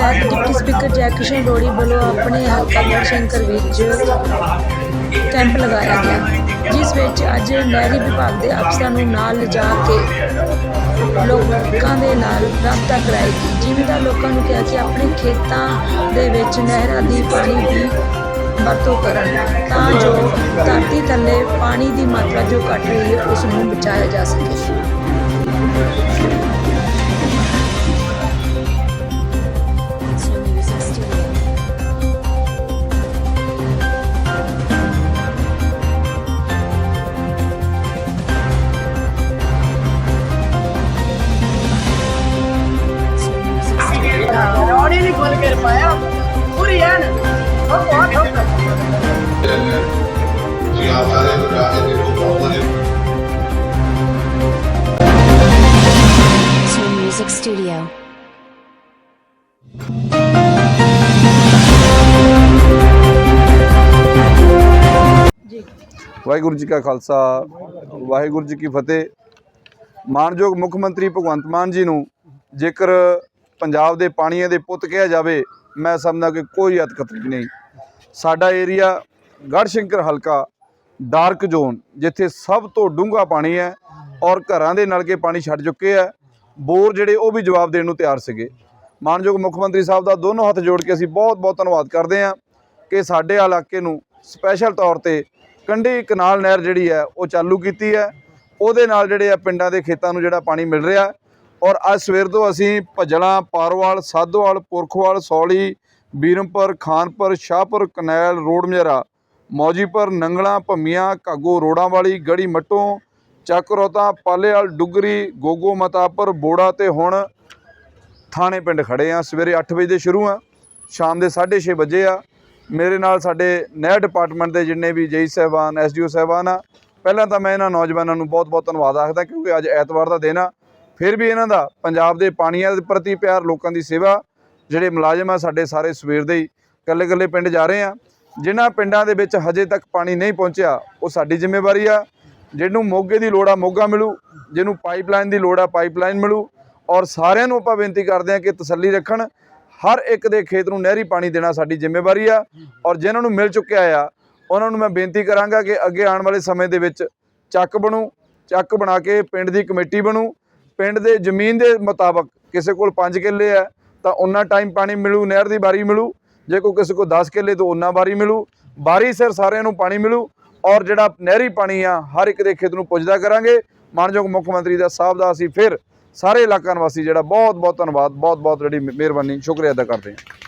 ਤਹਿਤ deputy speaker Jaikishan ਰੋੜੀ ਵੱਲੋਂ ਆਪਣੇ ਹਲਕਾ ਗੜਸ਼ੰਕਰ ਵਿੱਚ ਕੈਂਪ ਲਗਾਇਆ ਗਿਆ, ਜਿਸ ਵਿੱਚ ਅੱਜ ਨਹਿਰੀ ਵਿਭਾਗ ਦੇ ਅਫਸਰਾਂ ਨੂੰ ਨਾਲ ਲਿਜਾ ਕੇ ਲੋਕਾਂ ਦੇ ਨਾਲ ਰਾਬਤਾ ਕਰਾਈ ਗਈ ਜ਼ਿਮੀਂਦਾਰ ਲੋਕਾਂ ਨੂੰ ਕਿਹਾ ਕਿ ਆਪਣੇ ਖੇਤਾਂ ਦੇ ਵਿੱਚ ਨਹਿਰਾਂ ਦੀ ਪਾਣੀ ਦੀ ਵਰਤੋਂ ਕਰਨ, ਤਾਂ ਜੋ ਧਰਤੀ ਥੱਲੇ ਪਾਣੀ ਦੀ ਮਾਤਰਾ ਜੋ ਘਟ ਰਹੀ ਹੈ, ਉਸ ਨੂੰ ਬਚਾਇਆ ਜਾ ਸਕੇ। ਜੀ ਸਾਰੇ ਰਾਜ ਦੇ ਲੋਕ ਬਹੁਤ ਸਾਰੇ Soul Music Studio. Waheguru ji ਕਾ ਖਾਲਸਾ, ਵਾਹਿਗੁਰੂ ਜੀ ਕੀ ਫਤਿਹ ਮਾਨਯੋਗ ਮੁੱਖ ਮੰਤਰੀ ਭਗਵੰਤ ਮਾਨ ਜੀ ਨੂੰ ਜੇਕਰ ਪੰਜਾਬ ਦੇ ਪਾਣੀਆਂ ਦੇ ਪੁੱਤ ਕਿਹਾ ਜਾਵੇ, ਮੈਂ ਸਮਝਦਾ ਕਿ ਕੋਈ ਅਤਕਤਰੀ ਨਹੀਂ ਸਾਡਾ ਏਰੀਆ ਗੜਸ਼ੰਕਰ ਹਲਕਾ ਡਾਰਕ ਜ਼ੋਨ, ਜਿੱਥੇ ਸਭ ਤੋਂ ਡੂੰਘਾ ਪਾਣੀ ਹੈ ਔਰ ਘਰਾਂ ਦੇ ਨਲਕੇ ਪਾਣੀ ਛੱਡ ਚੁੱਕੇ ਆ ਬੋਰ ਜਿਹੜੇ ਉਹ ਵੀ ਜਵਾਬ ਦੇਣ ਨੂੰ ਤਿਆਰ ਸੀਗੇ। ਮਾਨਯੋਗ ਮੁੱਖ ਮੰਤਰੀ ਸਾਹਿਬ ਦਾ ਦੋਨੋਂ ਹੱਥ ਜੋੜ ਕੇ ਅਸੀਂ ਬਹੁਤ ਬਹੁਤ ਧੰਨਵਾਦ ਕਰਦੇ ਹਾਂ ਕਿ ਸਾਡੇ ਇਲਾਕੇ ਨੂੰ ਸਪੈਸ਼ਲ ਤੌਰ ਤੇ ਕੰਢੀ ਕਨਾਲ ਨਹਿਰ ਜਿਹੜੀ ਹੈ, ਉਹ ਚਾਲੂ ਕੀਤੀ ਹੈ। ਉਹਦੇ ਨਾਲ ਜਿਹੜੇ ਆ ਪਿੰਡਾਂ ਦੇ ਖੇਤਾਂ ਨੂੰ ਜਿਹੜਾ ਪਾਣੀ ਮਿਲ ਰਿਹਾ ਔਰ ਅੱਜ ਸਵੇਰ ਤੋਂ ਅਸੀਂ ਭਜਲਾ, ਪਾਰਵਾਲ, ਸਾਧੋਵਾਲ, ਪੁਰਖਵਾਲ, ਸੌਲੀ, ਬੀਰਮਪੁਰ, ਖਾਨਪੁਰ, ਸ਼ਾਹਪੁਰ, ਕਨੈਲ, ਰੋਡ ਮਜਰਾ ਮੌਜੀਪੁਰ ਨੰਗਲਾ ਭੰਮੀਆਂ ਕਾਗੋ ਰੋੜਾਂ ਵਾਲੀ ਗੜੀ ਮੱਟੋਂ, ਚੱਕਰੋਤਾ, ਪਾਲੇਵਾਲ, ਡੁਗਰੀ, ਗੋਗੋ ਮਤਾਪੁਰ ਬੋੜਾ ਤੇ ਹੁਣ ਥਾਣੇ ਪਿੰਡ ਖੜੇ ਆ। ਸਵੇਰੇ 8 ਵਜੇ ਦੇ ਸ਼ੁਰੂ ਆ। ਸ਼ਾਮ ਦੇ 6:30 ਵਜੇ ਆ। ਮੇਰੇ ਨਾਲ ਸਾਡੇ ਨਹਿਰ ਡਿਪਾਰਟਮੈਂਟ ਦੇ ਜਿੰਨੇ ਵੀ ਜੇਈ ਸਾਹਿਬਾਨ ਐਸਡੀਓ ਸਾਹਿਬਾਨ ਆ। ਪਹਿਲਾਂ ਤਾਂ ਮੈਂ ਇਹਨਾਂ ਨੌਜਵਾਨਾਂ ਨੂੰ ਬਹੁਤ-ਬਹੁਤ ਧੰਨਵਾਦ ਆਖਦਾ, ਕਿਉਂਕਿ ਅੱਜ ਐਤਵਾਰ ਦਾ ਦਿਨ ਆ। ਫਿਰ ਵੀ ਇਹਨਾਂ ਦਾ ਪੰਜਾਬ ਦੇ ਪਾਣੀਆਂ ਦੇ ਪ੍ਰਤੀ ਪਿਆਰ, ਲੋਕਾਂ ਦੀ ਸੇਵਾ, ਜਿਹੜੇ ਮੁਲਾਜ਼ਮ ਆ ਸਾਡੇ ਸਾਰੇ ਸਵੇਰ ਦੇ ਹੀ ਇਕੱਲੇ-ਇਕੱਲੇ ਪਿੰਡ ਜਾ ਰਹੇ ਆ। ਜਿਨ੍ਹਾਂ ਪਿੰਡਾਂ ਦੇ ਵਿੱਚ ਹਜੇ ਤੱਕ ਪਾਣੀ ਨਹੀਂ ਪਹੁੰਚਿਆ, ਉਹ ਸਾਡੀ ਜ਼ਿੰਮੇਵਾਰੀ ਆ। ਜਿਹਨੂੰ ਮੋਗੇ ਦੀ ਲੋੜ ਆ, ਮੋਗਾ ਮਿਲੂ। ਜਿਹਨੂੰ ਪਾਈਪਲਾਈਨ ਦੀ ਲੋੜ ਆ, ਪਾਈਪਲਾਈਨ ਮਿਲੂ। ਔਰ ਸਾਰਿਆਂ ਨੂੰ ਆਪਾਂ ਬੇਨਤੀ ਕਰਦੇ ਹਾਂ ਕਿ ਤਸੱਲੀ ਰੱਖਣ। ਹਰ ਇੱਕ ਦੇ ਖੇਤ ਨੂੰ ਨਹਿਰੀ ਪਾਣੀ ਦੇਣਾ ਸਾਡੀ ਜ਼ਿੰਮੇਵਾਰੀ ਆ। ਔਰ ਜਿਨ੍ਹਾਂ ਨੂੰ ਮਿਲ ਚੁੱਕਿਆ ਆ, ਉਹਨਾਂ ਨੂੰ ਮੈਂ ਬੇਨਤੀ ਕਰਾਂਗਾ ਕਿ ਅੱਗੇ ਆਉਣ ਵਾਲੇ ਸਮੇਂ ਦੇ ਵਿੱਚ ਚੱਕ ਬਣੂ, ਚੱਕ ਬਣਾ ਕੇ ਪਿੰਡ ਦੀ ਕਮੇਟੀ ਬਣੂ। ਪਿੰਡ ਦੇ ਜ਼ਮੀਨ ਦੇ ਮੁਤਾਬਕ ਕਿਸੇ ਕੋਲ 5 ਕਿੱਲੇ ਆ, ਤਾਂ ਉਹਨਾਂ ਟਾਈਮ ਪਾਣੀ ਮਿਲੂ, ਨਹਿਰ ਦੀ ਬਾਰੀ ਮਿਲੂ। ਜੇ ਕੋਈ ਕਿਸੇ ਕੋਲ 10 ਕਿੱਲੇ ਤੋਂ ਉਹਨਾਂ ਵਾਰੀ ਮਿਲੂ ਬਾਰੀ ਸਿਰ ਸਾਰਿਆਂ ਨੂੰ ਪਾਣੀ ਮਿਲੂ ਔਰ ਜਿਹੜਾ ਨਹਿਰੀ ਪਾਣੀ ਆ, ਹਰ ਇੱਕ ਦੇ ਖੇਤ ਨੂੰ ਪੁੱਜਦਾ ਕਰਾਂਗੇ। ਮਾਨਯੋਗ ਮੁੱਖ ਮੰਤਰੀ ਦਾ ਸਾਹਿਬ ਦਾ ਅਸੀਂ ਫਿਰ ਸਾਰੇ ਇਲਾਕਾ ਨਿਵਾਸੀ ਜਿਹੜਾ ਬਹੁਤ ਬਹੁਤ ਧੰਨਵਾਦ ਬਹੁਤ ਬਹੁਤ ਜਿਹੜੀ ਮਿਹਰਬਾਨੀ, ਸ਼ੁਕਰੀਆ ਅਦਾ ਕਰਦੇ ਹਾਂ।